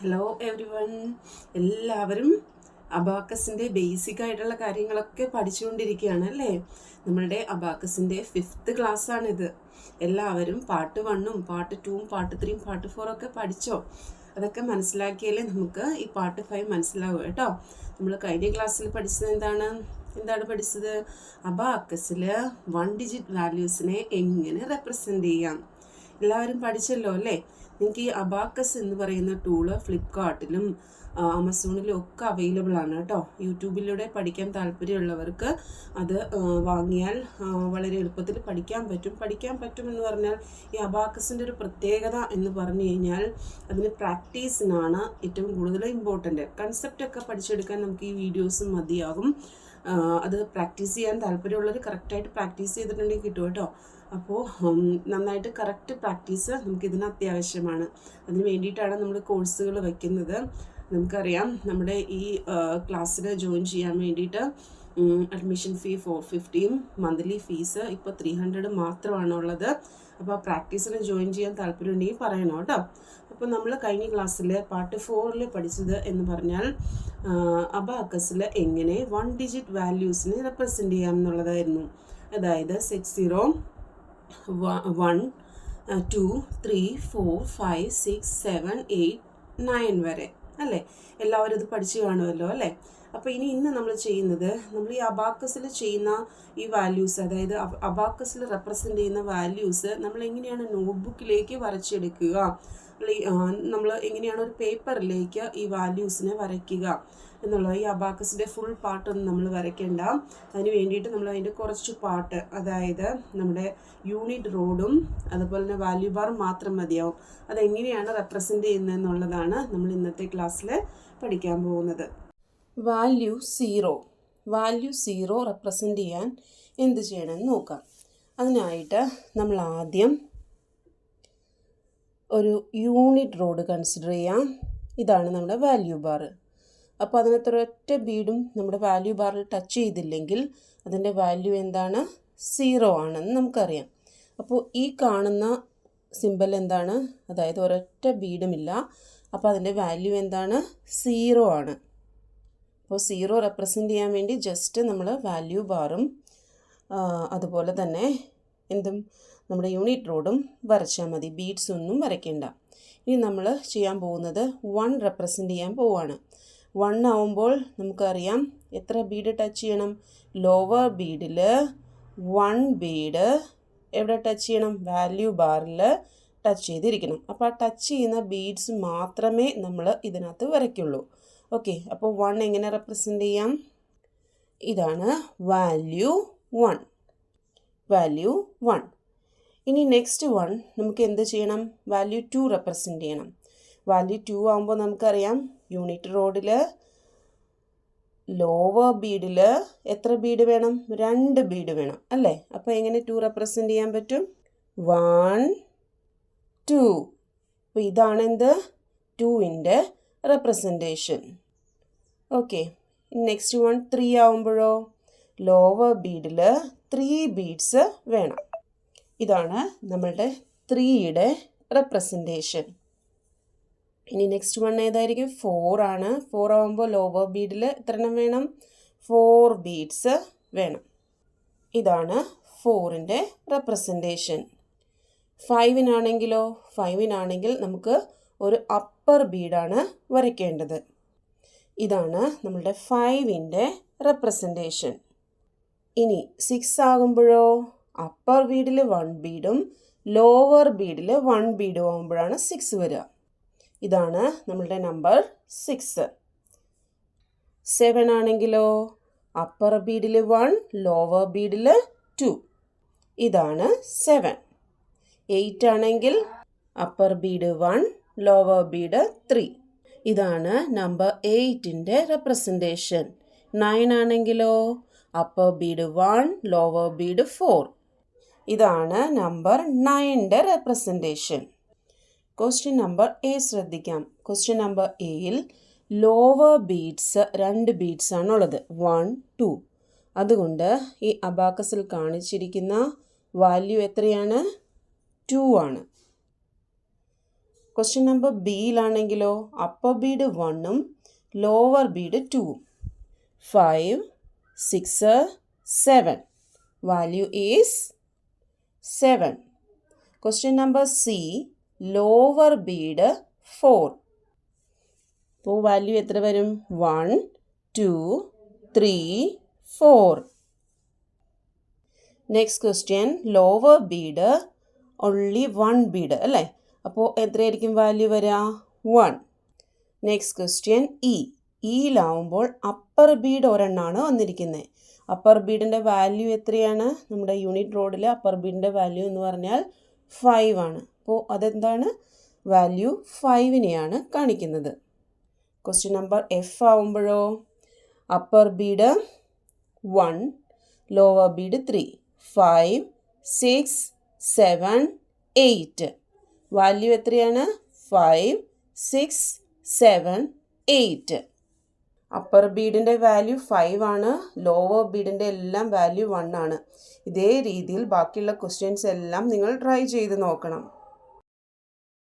Hello every one എല്ലാവരും അബാക്കസിന്റെ basic ആയിട്ടുള്ള കാര്യങ്ങളൊക്കെ പഠിച്ചുകൊണ്ടിരിക്കുകയാണ് അല്ലേ? നമ്മളുടെ അബാക്കസിന്റെ ഫിഫ്ത്ത് ക്ലാസ്സാണിത് എല്ലാവരും പാർട്ട് വണ്ണും പാട്ട് ടൂവും പാട്ട് ത്രീയും പാർട്ട് ഫോറും ഒക്കെ പഠിച്ചോ? അതൊക്കെ മനസ്സിലാക്കിയാലേ നമുക്ക് ഈ പാർട്ട് ഫൈവ് മനസ്സിലാവും കേട്ടോ. നമ്മൾ കഴിഞ്ഞ ക്ലാസ്സിൽ പഠിച്ചത് എന്താണ്? എന്താണ് പഠിച്ചത്? അബാക്കസിൽ വൺ ഡിജിറ്റ് വാല്യൂസിനെ എങ്ങനെ റെപ്രസെന്റ് ചെയ്യാം? എല്ലാവരും പഠിച്ചല്ലോ അല്ലേ? നിങ്ങൾക്ക് ഈ അബാക്കസ് എന്ന് പറയുന്ന ടൂൾ ഫ്ലിപ്കാർട്ടിലും ആമസോണിലും ഒക്കെ അവൈലബിൾ ആണ് കേട്ടോ. യൂട്യൂബിലൂടെ പഠിക്കാൻ താല്പര്യമുള്ളവർക്ക് അത് വാങ്ങിയാൽ വളരെ എളുപ്പത്തിൽ പഠിക്കാൻ പറ്റും. പഠിക്കാൻ പറ്റും എന്ന് പറഞ്ഞാൽ ഈ അബാക്കസിന്റെ ഒരു പ്രത്യേകത എന്ന് പറഞ്ഞു കഴിഞ്ഞാൽ അതിന് പ്രാക്ടീസിനാണ് ഏറ്റവും കൂടുതൽ ഇമ്പോർട്ടന്റ് കൺസെപ്റ്റൊക്കെ പഠിച്ചെടുക്കാൻ നമുക്ക് ഈ വീഡിയോസും മതിയാകും. അത് പ്രാക്ടീസ് ചെയ്യാൻ താല്പര്യമുള്ളവർ കറക്റ്റായിട്ട് പ്രാക്ടീസ് ചെയ്തിട്ടുണ്ടെങ്കിൽ കിട്ടും കേട്ടോ. അപ്പോൾ നന്നായിട്ട് കറക്റ്റ് പ്രാക്ടീസ് നമുക്ക് ഇതിന് അത്യാവശ്യമാണ് അതിന് വേണ്ടിയിട്ടാണ് നമ്മൾ കോഴ്സുകൾ വയ്ക്കുന്നത് നമുക്കറിയാം നമ്മുടെ ഈ ക്ലാസ്സിൽ ജോയിൻ ചെയ്യാൻ വേണ്ടിയിട്ട് അഡ്മിഷൻ ഫീ ഫോർ ഫിഫ്റ്റിയും മന്ത്ലി ഫീസ് ഇപ്പോൾ ത്രീ ഹൺഡ്രഡ് മാത്രമാണ് ഉള്ളത് അപ്പോൾ പ്രാക്ടീസിന് ജോയിൻ ചെയ്യാൻ താല്പര്യമുണ്ടെങ്കിൽ പറയണം കേട്ടോ. അപ്പോൾ നമ്മൾ കഴിഞ്ഞ ക്ലാസ്സിൽ പാർട്ട് ഫോറിൽ പഠിച്ചത് എന്ന് പറഞ്ഞാൽ അബാക്കസിൽ എങ്ങനെ വൺ ഡിജിറ്റ് വാല്യൂസിനെ റെപ്രസെന്റ് ചെയ്യാം എന്നുള്ളതായിരുന്നു. അതായത് six zero one two three four five six seven eight nine വരെ അല്ലേ? എല്ലാവരും ഇത് പഠിച്ചു കാണുമല്ലോ അല്ലേ? അപ്പോൾ ഇനി ഇന്ന് നമ്മൾ ചെയ്യുന്നത് നമ്മൾ ഈ അബാക്കസിൽ ചെയ്യുന്ന ഈ വാല്യൂസ് അതായത് അബാക്കസിൽ റെപ്രസെന്റ് ചെയ്യുന്ന വാല്യൂസ് നമ്മൾ എങ്ങനെയാണ് നോട്ട്ബുക്കിലേക്ക് വരച്ചെടുക്കുക? നമ്മൾ എങ്ങനെയാണ് ഒരു പേപ്പറിലേക്ക് ഈ വാല്യൂസിനെ വരയ്ക്കുക എന്നുള്ളത് ഈ അബാക്കസിന്റെ ഫുൾ പാട്ടൊന്നും നമ്മൾ വരയ്ക്കേണ്ട. അതിന് വേണ്ടിയിട്ട് നമ്മൾ അതിന്റെ കുറച്ച് പാർട്ട് അതായത് നമ്മുടെ യൂണിറ്റ് റോഡും അതുപോലെ തന്നെ വാല്യൂ ബാർ മാത്രം മതിയാവും. അതെങ്ങനെയാണ് റെപ്രസെന്റ് ചെയ്യുന്നത് എന്നുള്ളതാണ് നമ്മൾ ഇന്നത്തെ ക്ലാസ്സിൽ പഠിക്കാൻ പോകുന്നത്. Value zero. Value zero represent ചെയ്യാൻ എന്ത് ചെയ്യണമെന്ന് നോക്കാം. അതിനായിട്ട് നമ്മൾ ആദ്യം ഒരു യൂണിറ്റ് റോഡ് കൺസിഡർ ചെയ്യാം. ഇതാണ് നമ്മുടെ വാല്യൂ ബാർ അപ്പോൾ അതിനകത്ത് ഒരൊറ്റ ബീഡും നമ്മുടെ വാല്യൂ ബാറിൽ ടച്ച് ചെയ്തില്ലെങ്കിൽ അതിന്റെ വാല്യൂ എന്താണ്? സീറോ ആണെന്ന് നമുക്കറിയാം. അപ്പോൾ ഈ കാണുന്ന സിമ്പൽ എന്താണ്? അതായത് ഒരൊറ്റ ബീഡുമില്ല അപ്പോൾ അതിന്റെ വാല്യൂ എന്താണ്? സീറോ ആണ്. അപ്പോൾ സീറോ റെപ്രസെന്റ് ചെയ്യാൻ വേണ്ടി ജസ്റ്റ് നമ്മൾ വാല്യൂ ബാറും അതുപോലെ തന്നെ എന്തും നമ്മുടെ യൂണിറ്റ് റോഡും വരച്ചാൽ മതി. ബീഡ്സ് ഒന്നും വരയ്ക്കേണ്ട. ഇനി നമ്മൾ ചെയ്യാൻ പോകുന്നത് വൺ റെപ്രസെന്റ് ചെയ്യാൻ പോവുകയാണ് വൺ ആവുമ്പോൾ നമുക്കറിയാം എത്ര ബീഡ് ടച്ച് ചെയ്യണം. ലോവർ ബീഡിൽ വൺ ബീഡ് എവിടെ ടച്ച് ചെയ്യണം? വാല്യൂ ബാറിൽ ടച്ച് ചെയ്തിരിക്കണം. അപ്പോൾ ആ ടച്ച് ചെയ്യുന്ന ബീഡ്സ് മാത്രമേ നമ്മൾ ഇതിനകത്ത് വരയ്ക്കുള്ളൂ. ഓക്കെ അപ്പോൾ വൺ എങ്ങനെ റെപ്രസെന്റ് ചെയ്യാം? ഇതാണ് വാല്യൂ വൺ വാല്യൂ വൺ ഇനി നെക്സ്റ്റ് വൺ നമുക്ക് എന്ത് ചെയ്യണം? വാല്യൂ ടു റെപ്രസെന്റ് ചെയ്യണം. വാല്യൂ ടു ആകുമ്പോൾ നമുക്കറിയാം യൂണിറ്റ് റോഡിൽ ലോവർ ബീഡിൽ എത്ര ബീഡ് വേണം? രണ്ട് ബീഡ് വേണം അല്ലേ? അപ്പോൾ എങ്ങനെ ടു റെപ്രസെന്റ് ചെയ്യാൻ പറ്റും? വൺ ടു അപ്പോൾ ഇതാണ് എന്ത്? ടുവിന്റെ representation okay next one three ആവുമ്പോഴോ? Lower ബീഡിൽ ത്രീ ബീഡ്സ് വേണം. ഇതാണ് നമ്മളുടെ ത്രീയുടെ റെപ്രസെന്റേഷൻ ഇനി നെക്സ്റ്റ് വൺ ഏതായിരിക്കും? ഫോർ ആണ്. ഫോർ ആകുമ്പോൾ ലോവർ ബീഡിൽ എത്ര എണ്ണം വേണം? ഫോർ ബീഡ്സ് വേണം. ഇതാണ് ഫോറിന്റെ റെപ്രസെന്റേഷൻ ഫൈവിനാണെങ്കിലോ ഫൈവിനാണെങ്കിൽ നമുക്ക് ഒരു അപ്പർ ബീഡാണ് വരയ്ക്കേണ്ടത്. ഇതാണ് നമ്മളുടെ ഫൈവിന്റെ റെപ്രസെന്റേഷൻ ഇനി സിക്സ് ആകുമ്പോഴോ? അപ്പർ ബീഡിൽ വൺ ബീഡും ലോവർ ബീഡിൽ വൺ ബീഡും ആകുമ്പോഴാണ് സിക്സ് വരിക. ഇതാണ് നമ്മളുടെ നമ്പർ സിക്സ് സെവൻ ആണെങ്കിലോ? അപ്പർ ബീഡിൽ വൺ ലോവർ ബീഡിൽ ടു ഇതാണ് സെവൻ എയ്റ്റ് ആണെങ്കിൽ upper bead one lower bead three ഇതാണ് നമ്പർ എയ്റ്റിന്റെ റെപ്രസെന്റേഷൻ നയൻ ആണെങ്കിലോ? Upper bead one lower bead four ഇതാണ് നമ്പർ നയന്റെ റെപ്രസെന്റേഷൻ ക്വസ്റ്റ്യൻ നമ്പർ എ ശ്രദ്ധിക്കാം. ക്വസ്റ്റ്യൻ നമ്പർ എയിൽ ലോവർ ബീഡ്സ് രണ്ട് ബീഡ്സ് ആണുള്ളത്. വൺ ടു അതുകൊണ്ട് ഈ അബാക്കസിൽ കാണിച്ചിരിക്കുന്ന വാല്യൂ എത്രയാണ്? ടു ആണ്. ക്വസ്റ്റ്യൻ നമ്പർ ബിയിലാണെങ്കിലോ അപ്പർ ബീഡ് വണ്ണും ലോവർ ബീഡ് ടൂവും five six seven value is seven question number C lower bead four അപ്പോൾ വാല്യൂ എത്ര വരും? One two three four next question lower bead only one bead അല്ലേ? അപ്പോൾ എത്രയായിരിക്കും വാല്യൂ വരിക വൺ നെക്സ്റ്റ് ക്വസ്റ്റ്യൻ ഇ ഇയിലാവുമ്പോൾ upper bead ഒരെണ്ണമാണ് വന്നിരിക്കുന്നത് അപ്പർ ബീഡിന്റെ വാല്യൂ എത്രയാണ്? നമ്മുടെ യൂണിറ്റ് റോഡിൽ അപ്പർ ബീഡിന്റെ വാല്യൂ എന്ന് പറഞ്ഞാൽ ഫൈവ് ആണ്. അപ്പോൾ അതെന്താണ്? വാല്യൂ ഫൈവിനെയാണ് കാണിക്കുന്നത്. Question number F ആവുമ്പോഴോ? Upper bead one lower bead three five six seven eight value എത്രയാണ്? Five six seven eight upper ബീഡിന്റെ value five ആണ്. ലോവർ ബീഡിന്റെ എല്ലാം വാല്യൂ വൺ ആണ്. ഇതേ രീതിയിൽ ബാക്കിയുള്ള ക്വസ്റ്റ്യൻസ് എല്ലാം നിങ്ങൾ ട്രൈ ചെയ്ത് നോക്കണം.